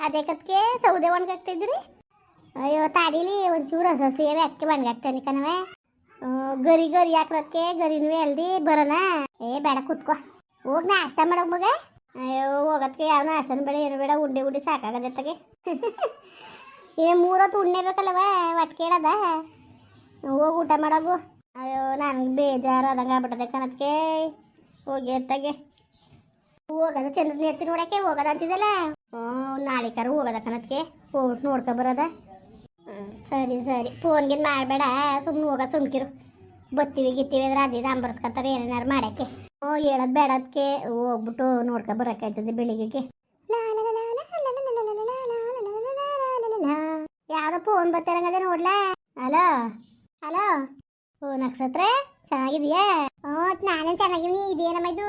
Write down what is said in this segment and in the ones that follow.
ಅದೇ ಕತ್ಗೆ ಸೌದೆ ಒಣಗಾಕ್ತಿದ್ರಿ? ಅಯ್ಯೋ, ತಾಡಿಲಿ ಒಂಚೂರು ಹಸ ಸೇವೆ ಅಕ್ಕೆ ಒಣಗಾಕ್ತೇನೆ ಕಣವೆ ಗರಿ ಗರಿ ಹಾಕ್ರೋದಕ್ಕೆ ಗರಿನೂ ಎಲ್ದಿ ಬರೋಣ ಏ, ಬೇಡ, ಕೂತ್ಕೋ. ಹೋಗಿ ನಾಷ್ಟ ಮಾಡೋಕ್ ಮಗ. ಅಯ್ಯೋ ಹೋಗೋದಕ್ಕೆ ಯಾವ ನಾಷ್ಟನ ಬೇಡ, ಏನು ಬೇಡ, ಉಂಡೆ ಉಂಡೆ ಸಾಕಾಗದೆ ತಗೆ ಏ, ಮೂರೊತ್ತು ಉಣ್ಣೆ ಬೇಕಲ್ಲವ ಒಟ್ಟು ಕೇಳದ ಹೋಗಿ ಊಟ ಮಾಡೋಗು ಅಯ್ಯೋ, ನನಗೆ ಬೇಜಾರು ಅದಂಗೆ ಆಗ್ಬಿಟ್ಟದೆ ಕಣದಕ್ಕೆ ಹೋಗಿ ಎತ್ತಾಗೆ ಹೋಗದ ಚಂದ್ರನ ಇರ್ತೀನಿ ನೋಡಕ್ಕೆ ಹೋಗದ ಅಂತಿದಲ್ಲ ಹ್ಞೂ ಕರು ಹೋಗದ ಕಣತ್ಗೆ ಹೋಗ್ಬಿಟ್ಟು ನೋಡ್ಕೊ ಬರೋದ ಸರಿ ಸರಿ ಫೋನ್ ಫೋನ್ಗಿನ್ ಮಾಡಬೇಡ ಸುಮ್ಮನೆ ಹೋಗೋದು ಸುಮ್ಕಿರು ಬತ್ತೀವಿ ಗಿತ್ತೀವಿ ಅಂದ್ರೆ ಅದಿದ ಅಂಬರ್ಸ್ಕೊತಾರೆ ಏನೇನಾರು ಮಾಡಕ್ಕೆ ಓ ಹೇಳದ್ ಬೇಡ ಹೋಗ್ಬಿಟ್ಟು ನೋಡ್ಕೊ ಬರೋಕ್ಕಾಯ್ತದೆ ಬೆಳಿಗ್ಗೆಗೆ ಯಾವುದೋ ಫೋನ್ ಬರ್ತಾರಂಗದೆ ನೋಡ್ಲಾ ಹಲೋ ಹಲೋ ಓ ನಕ್ಷತ್ರ ಚೆನ್ನಾಗಿದೆಯಾ ಹ್ಞೂ ನಾನೇನು ಚೆನ್ನಾಗಿವ್ನಿ ಇದೇನಮ್ಮ ಇದು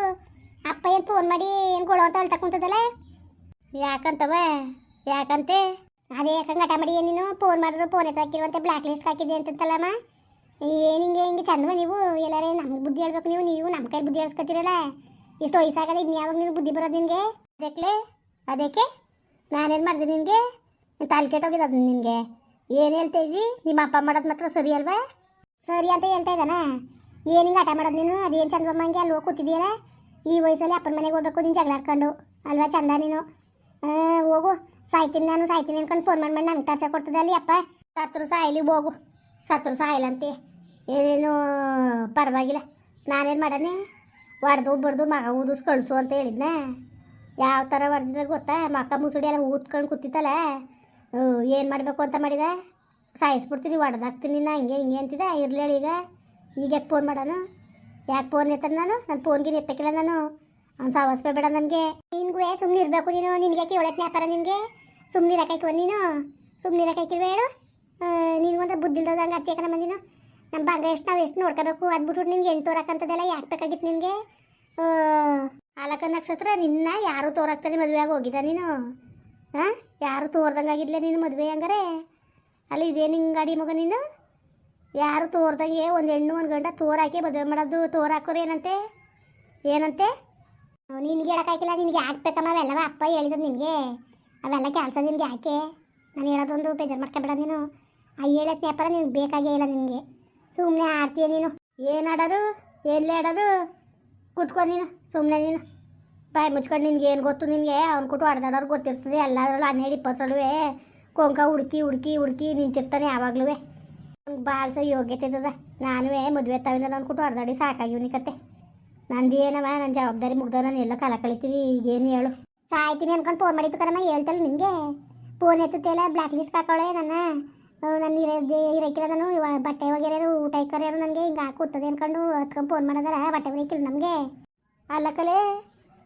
ಅಪ್ಪ ಏನು ಫೋನ್ ಮಾಡಿ ಏನು ಕೊಡೋ ಅಂತ ಹೇಳ್ತಾ ಕುಂತದಲ್ಲ? ಯಾಕಂತವ? ಯಾಕಂತೆ? ಅದೇ ಯಾಕಂಗೆ ಗಟ ಮಾಡಿ ನೀನು? ಫೋನ್ ಮಾಡಿದ್ರು ಫೋನ್ ಎತ್ತಾಕಿರುವಂತೆ ಬ್ಲ್ಯಾಕ್ ಲಿಸ್ಟ್ ಹಾಕಿದ್ದೆ ಅಂತಂತಲ್ಲಮ್ಮ ಏನು ಹಿಂಗೆ ಹಿಂಗೆ ಚಂದವ ನೀವು? ಎಲ್ಲಾರೇ ನಮ್ಗೆ ಬುದ್ಧಿ ಹೇಳ್ಬೇಕು ನೀವು? ನೀವು ನಮ್ಮ ಕೈ ಬುದ್ಧಿ ಹೇಳ್ಸ್ಕೊತೀರಲ್ಲ? ಇಷ್ಟು ವಯಸ್ಸಾಗದೆ ಇನ್ನು ಯಾವಾಗ ನೀನು ಬುದ್ಧಿ ಬರೋದು ನಿನಗೆ? ಅದಕ್ಕೆ ಅದಕ್ಕೆ ನಾನೇನು ಮಾಡಿದೆ ನಿನಗೆ? ತಲೆ ಕೆಟ್ಟೋಗಿದೆ ಅದು ನಿನಗೆ. ಏನು ಹೇಳ್ತಾ ಇದ್ದಿ? ನಿಮ್ಮ ಅಪ್ಪ ಮಾಡೋದು ಮಾತ್ರ ಸರಿ ಅಲ್ವಾ? ಸರಿ ಅಂತ ಹೇಳ್ತಾ ಇದ್ದಾನ? ಏನು ಹಿಂಗೆ ಹಠ ಮಾಡೋದು ನೀನು? ಅದೇನು ಚಂದಮ್ಮ ಹಂಗೆ ಅಲ್ಲಿ ಹೋಗಿ ಕೂತಿದ್ದೀಯಲ್ಲ? ಈ ವಯಸ್ಸಲ್ಲಿ ಅಪ್ಪನ ಮನೆಗೆ ಹೋಗ್ಬೇಕು, ನೀನು ಜಗಳ ಹಾಕೊಂಡು ಅಲ್ವಾ ಚಂದ ನೀನು? ಹೋಗು. ಸಾಯ್ತೀನಿ ನಾನು, ಸಾಯ್ತೀನಿ ಅನ್ಕೊಂಡು ಫೋನ್ ಮಾಡಿ ನಂಗೆ ಟಾರ್ಚರ್ ಕೊಡ್ತದೆ ಅಪ್ಪ. ಸತ್ರು ಸಾಯಲಿ, ಹೋಗು. ಸತ್ರು ಸಾಯಲಂತೆ ಏನೇನು ಪರವಾಗಿಲ್ಲ. ನಾನೇನು ಮಾಡನೆ? ಹೊಡೆದು ಬಡ್ದು ಮಗ ಊದಿಸ್ ಕಳಿಸು ಅಂತ ಹೇಳಿದ್ನ. ಯಾವ ಥರ ಹೊಡೆದಿದ್ದ ಗೊತ್ತಾ? ಮಕ್ಕ ಮುಸುಡಿ ಎಲ್ಲ ಊದ್ಕೊಂಡು ಕೂತಿತ್ತಲ್ಲ. ಏನು ಮಾಡಬೇಕು ಅಂತ ಮಾಡಿದ? ಸಾಯಿಸ್ಬಿಡ್ತೀನಿ ಹೊಡೆದಾಕ್ತೀನಿ ನಾ, ಹಿಂಗೆ ಹಿಂಗೆ ಅಂತಿದೆ ಇರ್ಲಿ ಈಗ ಈಗ ಫೋನ್ ಮಾಡೋಣ ಯಾಕೆ ಫೋನ್ ಎತ್ತದ ನಾನು? ನನ್ನ ಫೋನ್ಗೆ ಎತ್ತಕ್ಕಿಲ್ಲ ನಾನು. ಅವ್ನು ಸಾವಸ್ಬೇ ಬೇಡ ನನಗೆ. ನಿನ್ಗೂ ಸುಮ್ಮನೆ ಇರಬೇಕು ನೀನು. ನಿನಗೆ ಕೇಳಕ್ಕೆ ವ್ಯಾಪಾರ ನಿನಗೆ? ಸುಮ್ಮನೆ ಇರಕಾಯ್ಕವ ನೀನು? ಸುಮ್ಮನೆ ಇರಕಾಯ್ಕಿಲ್ವ ಹೇಳು? ನಿನಗೊಂದು ಬುದ್ಧಿಲ್ದಂಗೆ ಅರ್ಥ ಕಣಮ್ಮ ನೀನು? ನಮ್ಮ ಬಂಗ ಎಷ್ಟು ನಾವು ಎಷ್ಟು ನೋಡ್ಕೋಬೇಕು. ಅದ್ಬಿಟ್ಟು ನಿನ್ಗೆ ಎಲ್ಲಿ ತೋರಕ್ಕಂಥದ್ದೆಲ್ಲ ಯಾಕೆ ಬೇಕಾಗಿತ್ತು ನಿನಗೆ? ಆಲಕ ನಕ್ಷತ್ರ ನಿನ್ನ ಯಾರು ತೋರಾಕ್ತಾನೆ ಮದುವೆಯಾಗಿ ಹೋಗಿದ್ದ ನೀನು? ಹಾಂ ಯಾರು ತೋರ್ದಂಗಾಗಿದ್ಲೆ ನೀನು ಮದುವೆ ಹಂಗಾರೆ? ಅಲ್ಲಿ ಇದೇನು ಹಿಂಗೆ ಗಾಡಿ ಮಗ ನೀನು? ಯಾರು ತೋರ್ದಂಗೆ ಒಂದು ಹೆಣ್ಣು ಒಂದು ಗಂಡ ತೋರಾಕಿ ಮದುವೆ ಮಾಡೋದು, ತೋರಾಕೋರು ಏನಂತೆ? ಏನಂತೆ? ನಿನ್ಗೆ ಹೇಳೋಕ್ಕಾಗಿಲ್ಲ ನಿನಗೆ ಯಾಕೆ ಬೇಕಮ್ಮ ಅವೆಲ್ಲವ ಅಪ್ಪ ಹೇಳಿದ್ರು ನಿನಗೆ. ಅವೆಲ್ಲ ಕೆಲಸ ನಿನಗೆ ಯಾಕೆ? ನಾನು ಹೇಳೋದೊಂದು ಬೇಜಾರು ಮಾಡ್ಕೊಬೇಡ ನೀನು. ಆ ಹೇಳಕ್ಕೆ ವ್ಯಾಪಾರ ನಿನಗೆ ಬೇಕಾಗೇ ಇಲ್ಲ ನಿನಗೆ. ಸುಮ್ಮನೆ ಆಡ್ತೀಯ ನೀನು. ಏನು ಆಡೋರು? ಎಲ್ಲಿ ಆಡೋರು? ಕೂತ್ಕೊ ನೀನು ಸುಮ್ಮನೆ ನೀನು. ಬಾಯ್ ಮುಚ್ಕೊಂಡು ನಿನ್ಗೆ ಏನು ಗೊತ್ತು ನಿನಗೆ? ಅವ್ನು ಕೊಟ್ಟು ಹೊಡೆದಾಡೋರು ಗೊತ್ತಿರ್ತದೆ ಎಲ್ಲದ್ರಲ್ಲೂ ಹನ್ನೆರಡು ಇಪ್ಪತ್ತರಲ್ಲೂ ಕೊಂಕ ಹುಡುಕಿ ಹುಡುಕಿ ಹುಡುಕಿ ನಿಂತಿರ್ತಾನೆ ಯಾವಾಗಲೂ ಭಾಳ ಯೋಗ್ಯತೆ ಇದ್ದದ. ನಾನು ಮದುವೆ ತಾವಿಂದ ನಾನು ಕೊಟ್ಟು ಹೊಡೆದಾಡಿ ಸಾಕಾಗಿವ್ನಿ ಕತೆ ನಂದು ಏನವ ನನ್ನ ಜವಾಬ್ದಾರಿ ಮುಗ್ದ ನಾನು ಎಲ್ಲ ಕಾಲ ಕಳಿತೀವಿ ಈಗೇನು ಹೇಳು? ಸಾಯ್ತೀನಿ ಅನ್ಕೊಂಡು ಫೋನ್ ಮಾಡಿತ್ತು ಕಣಮ್ಮ, ಹೇಳ್ತಲ್ಲ ನಿಮಗೆ. ಫೋನ್ ಎತ್ತುತ್ತೆಲ್ಲ ಬ್ಲ್ಯಾಕ್ ಲಿಸ್ಟ್ ಹಾಕೊಳ್ಳೆ ನನ್ನ. ನನ್ನ ಇರೋದು ಇರೋಕ್ಕಿಲ್ಲ ನಾನು ಇವ ಬಟ್ಟೆ ಒಗೆರ್ಯಾರು ಊಟ ಇಕ್ಕರ್ಯಾರು ನನಗೆ ಹಿಂಗೆ ಹಾಕುತ್ತದೆ ಅನ್ಕೊಂಡು ಹತ್ಕೊಂಡು ಫೋನ್ ಮಾಡೋದಲ್ಲ ಬಟ್ಟೆ ಒಗಿಕ್ಕಿಲ್ಲ ನಮಗೆ. ಅಲ್ಲ ಕಲೆ.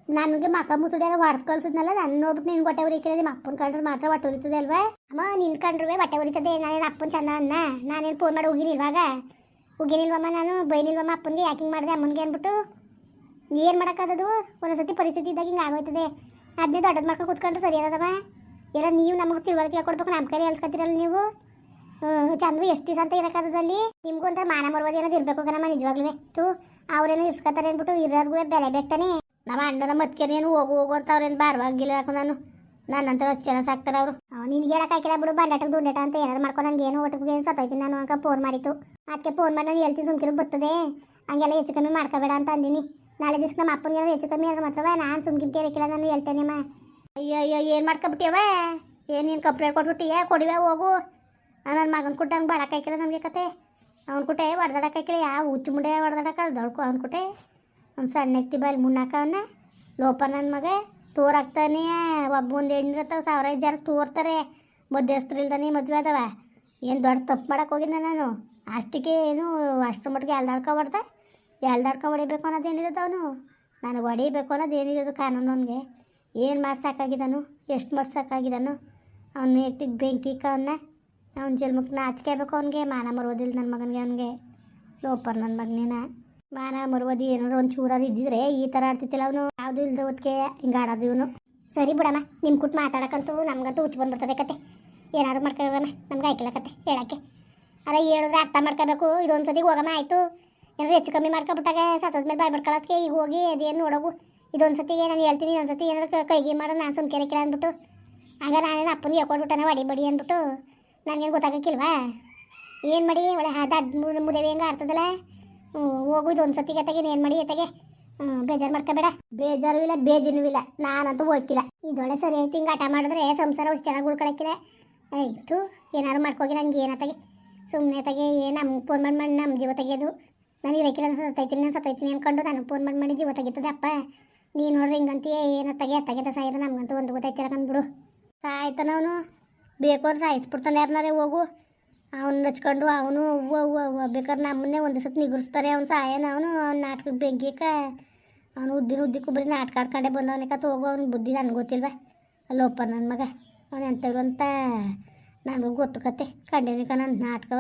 ನನಗೆ ಮಕ್ಕ ಮುಸುಡಿಯಾರ ಹೊಡೆದು ಕಳ್ಸಿದ್ನಲ್ಲ ನಾನು ನೋಡ್ಬಿಟ್ಟು ನಿನ್ ಹೊಟ್ಟೆ ಅಪ್ಪನ್ ನಿಮ್ಮ ಅಪ್ಪನ ಕಂಡ್ರೆ ಮಾತ್ರ ಬಟ್ಟೆ ಉರಿತದೆ ಅಲ್ವಾ? ಅಮ್ಮ, ನಿನ್ ಕಂಡ್ರೆ ಬಟ್ಟೆ ಉರಿತದೆ, ನಾನೇನು ಅಪ್ಪನ ಚಂದ ಅನ್ನ? ನಾನೇನು ಫೋನ್ ಮಾಡಿ ಹೋಗಿನಿ ಇವಾಗ ಹೋಗಿನಿಲ್ವಮ್ಮ ನಾನು, ಬೈನಿಲ್ವಮ್ಮ ಅಪ್ಪನಿಗೆ ಯಾಕಿಂಗ್ ಮಾಡಿದೆ ಅಮ್ಮನಿಗೆ ಅಂದ್ಬಿಟ್ಟು? ಏನು ಮಾಡೋಕ್ಕಾಗದು ಒಂದೊಂದ್ಸತಿ ಪರಿಸ್ಥಿತಿ ಇದ್ದಾಗ ಹಿಂಗೆ ಆಗೋಯ್ತದೆ. ಅದನ್ನೇ ದೊಡ್ಡದು ಮಾಡ್ಕೊಂಡು ಕೂತ್ಕೊಂಡ್ರೆ ಸರಿ ಎಲ್ಲ ನೀವು ನಮಗೆ ತಿಳುವಳಿಕೆ ಕೊಡ್ಬೇಕು ನಮ್ಮ ಕೈ ಹೇಳ್ಸ್ಕೊತೀರಲ್ಲ ನೀವು? ಚಂದ್ರು ಎಷ್ಟು ದಿವಸ ಅಂತ ಇರೋಕ್ಕಾಗದಲ್ಲಿ ನಿಮ್ಗೂ ಮಾನ ಮರ್ವಾದಿ ಅನ್ನೋದು ಇರಬೇಕು ಕಣಮ್ಮ ನಿಜವಾಗ್ಲೂ ತು ಅವ್ರೇನೋ ಇರ್ಸ್ಕೊತಾರೆ ಅಂದ್ಬಿಟ್ಟು ಇರೋರ್ಗೂ ಬೆಲೆ ಬೇಕಾನೆ ನಮ್ಮ ಅಣ್ಣನ ಏನು ಹೋಗು ಹೋಗು ಅಂತ ಅವ್ರೇನು ಬಾರ್ವಾಗಿಲ್ಲ ಯಾಕೋ ನಾನು? ನನ್ನ ನಂತರ ಜನ ಸಾಕ್ತಾರೆ ಅವರು. ನಿನ್ಗೆ ಹೇಳಕ್ಕಾಗಿಲ್ಲ ಬಿಡು ಬಂಡಾಟಕ್ಕೆ ದುಂಡಾಟ ಅಂತ ಏನಾರು ಮಾಡ್ಕೊಂಡು ನಂಗೆ ಏನು ಒಟ್ಟಿಗೆ ಸತ್ತೋಯ್ತೀನಿ ನಾನು ಅಂಕ ಫೋನ್ ಮಾಡಿತ್ತು ಅದಕ್ಕೆ ಫೋನ್ ಮಾಡಿ ನಾನು ಹೇಳ್ತೀನಿ ಸುಮ್ಕಿರು ಬರ್ತದೆ ಹಂಗೆಲ್ಲ ಹೆಚ್ಚು ಕಮ್ಮಿ ಮಾಡ್ಕೋಬೇಡ ಅಂತ ಅಂದಿನಿ. ನಾಳೆ ದಿವ್ಸ ನಮ್ಮ ಅಪ್ಪನಿಗೆ ಹೆಚ್ಚು ಕಮ್ಮಿ ಆದ್ರೆ ಮಾತ್ರವ ನಾನು ಸುಮ್ಕಿಂಕೆ ಇರಕ್ಕಿಲ್ಲ ನಾನು ಹೇಳ್ತೇನೆಮ್ಮ ಅಯ್ಯೋ ಅಯ್ಯೋ, ಏನು ಮಾಡ್ಕೊಬಿಟ್ಟಿಯವ? ಏನೇನು ಕಂಪ್ಲೇಂಟ್ ಕೊಟ್ಬಿಟ್ಟಿಯ ಕೊಡಿವೆ ಹೋಗು. ನನ್ನ ಮಗನ ಕುಟ್ಟ ಹಂಗೆ ಬಾಳಕ್ಕಾಯ್ಕಿಲ್ಲ ನನಗೆ ಕತೆ. ಅವ್ನ ಕುಟೆ ಹೊಡೆದಾಡಕ್ಕಾಯ್ಕಿಲ್ಲ ಯಾವ ಹುಚ್ಚು ಮುಂಡೆ ಹೊಡೆದಾಡಕ್ಕ ದೊಡ್ಕು ಅವ್ನ ಕುಟೆ ಅವ್ನು ಸಣ್ಣ ಎತ್ತಿ ಮುನ್ನಾಕವನ್ನ ಲೋಪ ನನ್ನ ಮಗ ತೋರಾಗ್ತಾನೆ ಒಬ್ಬ ಒಂದು ಇರ್ತಾವೆ ಸಾವಿರ ಐದು ಜನ ತೋರ್ತಾರೆ, ಮಧ್ಯಸ್ಥರು ಇಲ್ದಾನೆ ಮದುವೆ ಅದಾವ. ಏನು ದೊಡ್ಡ ತಪ್ಪು ಮಾಡಕ್ಕೆ ಹೋಗಿದ್ದೆ ನಾನು. ಅಷ್ಟಕ್ಕೆ ಏನು ಅಷ್ಟರ ಮಟ್ಟಿಗೆ ಎಲ್ದಾಡ್ಕೊ ಹೊಡ್ದ ಎಲ್ದಾಡ್ಕೊ ಹೊಡಿಬೇಕು ಅನ್ನೋದೇನಿದೆ ಅವನು? ನನಗೆ ಹೊಡಿಬೇಕು ಅನ್ನೋದು ಏನಿದ್ದದು ಕಾನೂನು ಅವನಿಗೆ? ಏನು ಮಾಡ್ಸಾಕಾಗಿದ್ದಾನು? ಎಷ್ಟು ಮಾಡ್ಸಾಕಾಗಿದ್ದಾನು? ಅವನು ಎತ್ತಿಗೆ ಬೆಂಕಿ ಅವನ್ನ ಅವ್ನ ಜನ್ಮಕ್ಕೆ ನಾಚಿಕೆಬೇಕು ಅವನಿಗೆ, ಮಾನ ಮರೋದಿಲ್ಲ ನನ್ನ ಮಗನಿಗೆ ಅವನಿಗೆ. ಲೋಪರ್ ನನ್ನ ಮಗನೇನ. ಮಾನ, ಮರುವದಿ, ಏನಾದ್ರು ಒಂದು ಚೂರಾರು ಇದ್ದಿದ್ರೆ ಈ ಥರ ಆಡ್ತಿತ್ತಿಲ್ಲ ಅವನು. ಯಾವುದು ಇಲ್ದ ಹೊತ್ತಿಗೆ ಹಿಂಗೆ ಆಡೋದು ಇವನು. ಸರಿ ಬಿಡಮ್ಮ ನಿಮ್ಮ ಕುಟ್ ಮಾತಾಡಕಂತೂ ನಮ್ಗಂತೂ ಹುಚ್ಚು ಬಂದ್ಬಿಡ್ತದೆ ಕತೆ. ಏನಾದ್ರು ಮಾಡ್ಕೊಳಮ್ಮ ನಮ್ಗೆ ಆಯ್ಕಿಲ್ಲ ಕತೆ, ಹೇಳಕ್ಕೆ. ಅರೆ ಹೇಳಿದ್ರೆ ಅರ್ಥ ಮಾಡ್ಕೋಬೇಕು ಇದೊಂದು ಸತಿ ಹೋಗಮ್ಮ, ಆಯಿತು. ಏನಾದ್ರು ಹೆಚ್ಚು ಕಮ್ಮಿ ಮಾಡ್ಕೊಬಿಟ್ಟಾಗ ಮೇಲೆ ಬಾಯ್ ಬಿಡ್ಕೊಳ್ಳೋದಕ್ಕೆ ಈಗ ಹೋಗಿ ಅದೇನು ನೋಡೋಗು. ಇದೊಂದು ನಾನು ಹೇಳ್ತೀನಿ ಇನ್ನೊಂದು ಸತಿ ಏನಾದ್ರು ಕೈಗೆ ಮಾಡೋ, ನಾನು ಸುಮ್ಕೆ ಇರಕ್ಕಿಲ್ಲ ಅಂದ್ಬಿಟ್ಟು. ಹಂಗ ನಾನೇನು ಅಪ್ಪನಿಗೆ ಹೇಳ್ಕೊಟ್ಬಿಟ್ಟನೆ ಹೊಡಿ ಬಡಿ ಅಂದ್ಬಿಟ್ಟು. ನನಗೇನು ಗೊತ್ತಾಗಕ್ಕಿಲ್ವಾ? ಏನು ಮಾಡಿ ಒಳ್ಳೆ ದಡ್ಡ ಮುದೇವಿ ಹೆಂಗೆ ಆಡ್ತದಲ್ಲ? ಹೋಗುದು ಒಂದು ಸತಿ ತೆಗೆ ಏನು ಮಾಡಿ ಎತ್ತಗೆ ಬೇಜಾರು ಮಾಡ್ಕೋಬೇಡ. ಬೇಜಾರು ಇಲ್ಲ, ಬೇಜಿನೂ ಇಲ್ಲ. ನಾನಂತೂ ಹೋಗಿಲ್ಲ ಇದೊಳೆ ಸರಿ ಐತಿ ಹಿಂಗೆ ಆಟ ಮಾಡಿದ್ರೆ ಸಂಸಾರ ಅಷ್ಟು ಚೆನ್ನಾಗಿ ಉಳ್ಕೊಳಕ್ಕಿಲ್ಲ ಆಯ್ತು ಏನಾರು ಮಾಡ್ಕೋಗಿ ನಂಗೆ ಏನತ್ತಾಗೆ ಸುಮ್ಮನೆ ತಗೆ ನಮ್ಮ ಫೋನ್ ಮಾಡಿ ಮಾಡಿ ನಮ್ಮ ಜೀವ ತೆಗೆಯೋದು. ನಾನು ಇರಕ್ಕಿಲ್ಲ ನಾನು ಸತ್ತೈತೀನಿ ನಾನು ಸತ್ತೈತೀನಿ ಅನ್ಕೊಂಡು ನಾನು ಫೋನ್ ಮಾಡಿ ಮಾಡಿ ಜೀವ ತೆಗಿತದೆ, ಅಪ್ಪ. ನೀ ನೋಡ್ರಿ ಹಿಂಗಂತೀಯ ತಗೆ ತೆಗೆ ತೆಗೆದ ಸಾಯಿದ್ರೆ ನಮ್ಗಂತೂ ಒಂದು ಗೊತ್ತಾಯ್ತಿರ ಕಂದ್ಬಿಡು ಸಾಯ್ತಾನವನು. ಬೇಕು ಅವ್ರು ಸಾಯಿಸ್ಬಿಡ್ತಾನೆ ಯಾರನ್ನಾರೇ ಹೋಗು. ಅವ್ನು ನಚ್ಕೊಂಡು, ಅವನು ಹೂವು ಹೂವು ಬೇಕಾದ್ರೆ ನಮ್ಮನ್ನೇ ಒಂದು ಸತಿ ನಿಗುರಿಸ್ತಾರೆ ಅವ್ನು ಸಾಯನ. ಅವನು ಅವ್ನ ನಾಟಕಕ್ಕೆ ಬೆಂಕಿಕ. ಅವನು ಉದ್ದಿನ ಉದ್ದಿಕ್ಕೂ ಬರೀ ನಾಟಕ ಆಡ್ಕೊಂಡೆ ಬಂದವನೇ. ಹೋಗೋ, ಅವ್ನ ಬುದ್ಧಿ ನನಗೆ ಗೊತ್ತಿಲ್ವ. ಅಲ್ಲೋಪ್ಪ ನನ್ನ ಮಗ. ಅವನು ಎಂಥವ್ರು ಅಂತ ನನಗೂ ಗೊತ್ತು ಕತೆ. ಕಂಡೇನಿ ಕಣ ನಾಟಕವ.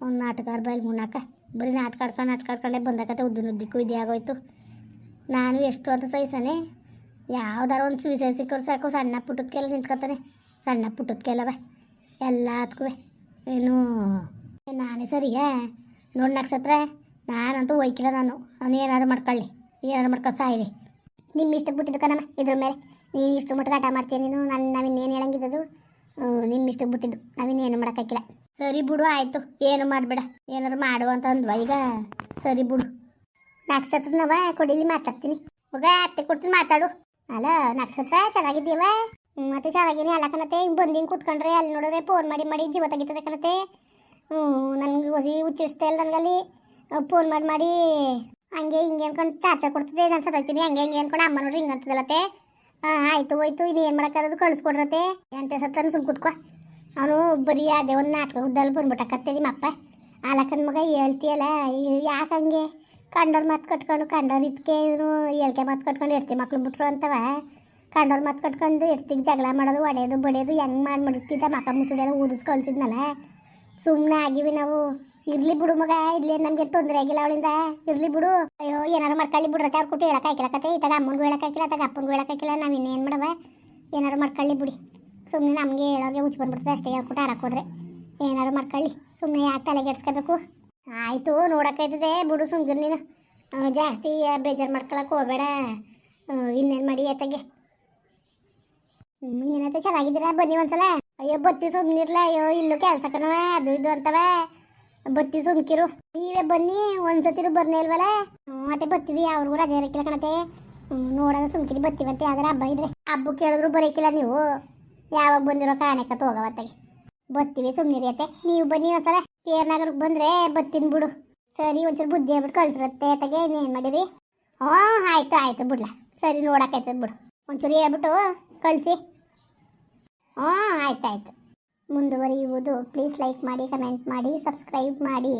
ಅವ್ನು ನಾಟಕ ಬೈಲ್ ಮುನ್ನಾಕ ಬರೀ ನಾಟಕ ಆಡ್ಕೊಂಡು ನಾಟಕ ಆಡ್ಕೊಂಡೆ ಬಂದಕತೆ ಉದ್ದಿನ ಉದ್ದಿಕ್ಕೂ ಇದೇ ಆಗೋಯ್ತು. ನಾನು ಎಷ್ಟು ಅಂತ ಸಹಿಸನೆ. ಯಾವ್ದಾರ ಒಂದು ಸುವಿಸೈ ಸಿಕ್ಕರು ಸಾಕು. ಸಣ್ಣ ಪುಟ್ಟದಕ್ಕೆಲ್ಲ ನಿಂತ್ಕೊತಾನೆ. ಸಣ್ಣ ಪುಟ್ಟದಕ್ಕೆಲ್ಲವ ಎಲ್ಲ ಹತ್ಕುವೆ ಏನು? ನಾನು ಸರಿಯಾ ನೋಡಿ ನಕ್ಷತ್ರ, ನಾನಂತೂ ಒಯ್ಕಿಲ್ಲ ನಾನು. ಅವನು ಏನಾರು ಮಾಡ್ಕೊಳ್ಳಿ ಏನಾರು ಮಾಡ್ಕೊಂಡು ಸಾಯಿರಿ. ನಿಮ್ಮ ಇಷ್ಟ ಬಿಟ್ಟಿದ್ದು ಕಣಮ್ಮ, ಇದ್ರ ಮೇಲೆ. ನೀನು ಇಷ್ಟು ಮಟ್ಟಿಗೆ ಆಟ ಮಾಡ್ತೀಯ ನೀನು? ನಾನು ನಾವಿನ್ನೇನು ಹೇಳಂಗಿದ್ದದು? ನಿಮ್ಮ ಇಷ್ಟ ಬಿಟ್ಟಿದ್ದು. ನಾವಿನ್ನೇನು ಮಾಡೋಕ್ಕಾಗಿಲ್ಲ. ಸರಿ ಬಿಡು, ಆಯಿತು. ಏನು ಮಾಡಬೇಡ. ಏನಾರು ಮಾಡು ಅಂತ ಅಂದ್ವ ಈಗ. ಸರಿ ಬಿಡು. ನಕ್ಷತ್ರನವ, ಕೊಡಿಲಿ ಮಾತಾಡ್ತೀನಿ. ಹೋಗ, ಅತ್ತೆ ಕೊಡ್ತೀನಿ, ಮಾತಾಡು. ಅಲ್ಲ ನಕ್ಷತ್ರ ಚೆನ್ನಾಗಿದ್ದೀವ ಮತ್ತೆ ಚೆನ್ನಾಗಿನಿ ಅಲ್ಲ ಕಣತೆ? ಹಿಂಗೆ ಬಂದು ಕೂತ್ಕೊಂಡ್ರೆ ಅಲ್ಲಿ ನೋಡಿದ್ರೆ ಫೋನ್ ಮಾಡಿ ಮಾಡಿ ಜೀವ ತೆಗಿತದೆ ಕಣತೆ? ಹ್ಞೂ, ನನಗೆ ಹೊಸಿ ಹುಚ್ಚಿಡಿಸ್ತಾ ಇಲ್ಲ ನನಗಲ್ಲಿ. ಫೋನ್ ಮಾಡಿ ಮಾಡಿ ಹಂಗೆ ಹಿಂಗೆ ಅನ್ಕೊಂಡು ಟಾರ್ಚರ್ ಕೊಡ್ತದೆ. ನಾನು ಸತ್ತೋಗ್ತೀನಿ ಹಂಗೆ ಹಿಂಗೆ ಅನ್ಕೊಂಡು ಅಮ್ಮ ನೋಡ್ರಿ ಹಿಂಗೆ ಅಂತದಲ್ಲತ್ತೆ ಹಾಂ, ಆಯಿತು, ಹೋಯ್ತು. ಇನ್ನು ಏನು ಮಾಡೋಕ್ಕಾಗದು ಕಳಿಸ್ಕೊಡ್ರತೆ. ಅಂತ ಸತ್ತನು ಸುಮ್ ಕೂತ್ಕೊ. ಅವನು ಬರೀ ಅದೇ ಒಂದು ನಾಟಕ ಉದ್ದಲ್ಲಿ ಬಂದ್ಬಿಟ್ಟಕತ್ತೆ ನಿಮ್ಮ ಅಪ್ಪ. ಆಲಕ್ಕನ ಮಗ ಹೇಳ್ತೀಯಲ್ಲ ಯಾಕೆ ಹಂಗೆ? ಕಂಡೋರು ಮಾತು ಕಟ್ಕೊಂಡು, ಕಂಡೋರು ಇದಕ್ಕೆ ಇವನು ಹೇಳ್ಕೆ ಮಾತು ಕಟ್ಕೊಂಡು ಇರ್ತೀವಿ ಮಕ್ಳು ಬಿಟ್ರು ಅಂತವ. ಕಂಡೋರ್ ಮತ್ತೆ ಕಟ್ಕೊಂಡು ಇರ್ತಿಗೆ ಜಗಳ ಮಾಡೋದು ಒಡೆಯೋದು ಬಡಿಯೋದು ಹೆಂಗೆ ಮಾಡಿ ಮಡಗ್ತಿದ್ದ ಮಕ ಮುಸುಡೆಲ್ಲ ಊದಿಸ್ ಕಳ್ಸಿದ್ನಲ್ಲ. ಸುಮ್ಮನೆ ಆಗಿವಿ ನಾವು. ಇರ್ಲಿ ಬಿಡು ಮಗ, ಇರ್ಲಿ ನಮಗೆ ತೊಂದರೆ ಆಗಿಲ್ಲ ಅವಳಿಂದ. ಇರ್ಲಿ ಬಿಡು. ಅಯ್ಯೋ, ಏನಾರು ಮಾಡ್ಕೊಳ್ಳಿ ಬಿಡ್ರತ್ತೆ ಅವ್ರು ಕೊಟ್ಟು ಹೇಳಕ್ ಹಾಕಿಲಕತ್ತೆ ಕತೆ. ಇತ್ತಾಗ ಅಮ್ಮನಿಗೂ ಹೇಳಕ್ ಹಾಕಿಲ್ಲ ಅತ್ತಾಗ ಅಪ್ಪನಿಗೂ ಹೇಳಕ್ ಹಾಕಿಲ್ಲ. ನಾವು ಇನ್ನೇನು ಮಾಡವ? ಏನಾರು ಮಾಡ್ಕೊಳ್ಳಿ ಬಿಡಿ. ಸುಮ್ಮನೆ ನಮಗೆ ಹೇಳೋಗೆ ಹುಚ್ಚು ಬಂದ್ಬಿಡ್ತದೆ ಅಷ್ಟೇ. ಹೇಳ್ಕೊಟ್ಟು ಆಡಕ್ಕೆ ಹೋದ್ರೆ. ಏನಾರು ಮಾಡ್ಕೊಳ್ಳಿ. ಸುಮ್ಮನೆ ಯಾಕೆ ತಲೆಗೆಡ್ಸ್ಕೋಬೇಕು ಆಯಿತು ನೋಡೋಕ್ಕೈತದೆ ಬಿಡು ಸುಮ್ಗಿರ್ ನೀನು. ಜಾಸ್ತಿ ಬೇಜಾರು ಮಾಡ್ಕೊಳಕ್ಕೆ ಹೋಗಬೇಡ. ಇನ್ನೇನು ಮಾಡಿ ಎತ್ತಗೆ? ಇನ್ನೇನೈತೆ ಚೆನ್ನಾಗಿದ್ದೀರಾ? ಬನ್ನಿ ಒಂದ್ಸಲ. ಅಯ್ಯೋ, ಬತ್ತಿ ಸುಮ್ನಿರ್ಲ ಅಯ್ಯೋ, ಇಲ್ಲೂ ಕೆಲಸ ಕಣವ ಅದು ಇದು ಅಂತವೆ ಬತ್ತಿ ಸುಮ್ಕಿರು. ನೀವೇ ಬನ್ನಿ ಒಂದ್ಸತಿರು ಬರ್ನೇ ಇಲ್ವಲ್ಲ ಮತ್ತೆ ಬತ್ತೀವಿ, ಅವ್ರಿಗೂ ರಜೆ ಇರಕ್ಕಿಲ್ಲ ಕಣತೆ. ನೋಡೋಣ ಸುಮ್ಕಿರಿ ಬತ್ತೀವಂತೆ ಯಾವ್ದಾರ ಹಬ್ಬ ಇದ್ರೆ ಹಬ್ಬ ಕೇಳಿದ್ರು ಬರೋಕ್ಕಿಲ್ಲ ನೀವು. ಯಾವಾಗ ಬಂದಿರೋ ಕಾರಣಕ್ಕೆ ಹೋಗವತ್ತಾಗೆ ಬತ್ತೀವಿ, ಸುಮ್ನಿರಿ ಅತ್ತೆ ನೀವು ಬನ್ನಿ ಒಂದ್ಸಲ. ಕೇರ್ನಗರ್ಗೆ ಬಂದ್ರೆ ಬತ್ತೀನಿ ಬಿಡು. ಸರಿ, ಒಂಚೂರು ಬುದ್ಧಿ ಹೇಳ್ಬಿಟ್ಟು ಕಳ್ಸಿರತ್ತೆ ಅತ್ತಗೆ. ಇನ್ನೇನು ಮಾಡಿರಿ? ಹ್ಞೂ ಆಯ್ತು ಆಯ್ತು ಬಿಡ್ಲ. ಸರಿ, ನೋಡಕ್ಕಾಯ್ತದ ಬಿಡು. ಒಂಚೂರು ಹೇಳ್ಬಿಟ್ಟು ಕಳಿಸಿ. ಹಾಂ ಆಯ್ತು ಆಯ್ತು ಮುಂದುವರಿಯುವುದು. ಪ್ಲೀಸ್ ಲೈಕ್ ಮಾಡಿ ಕಮೆಂಟ್ ಮಾಡಿ ಸಬ್ಸ್ಕ್ರೈಬ್ ಮಾಡಿ.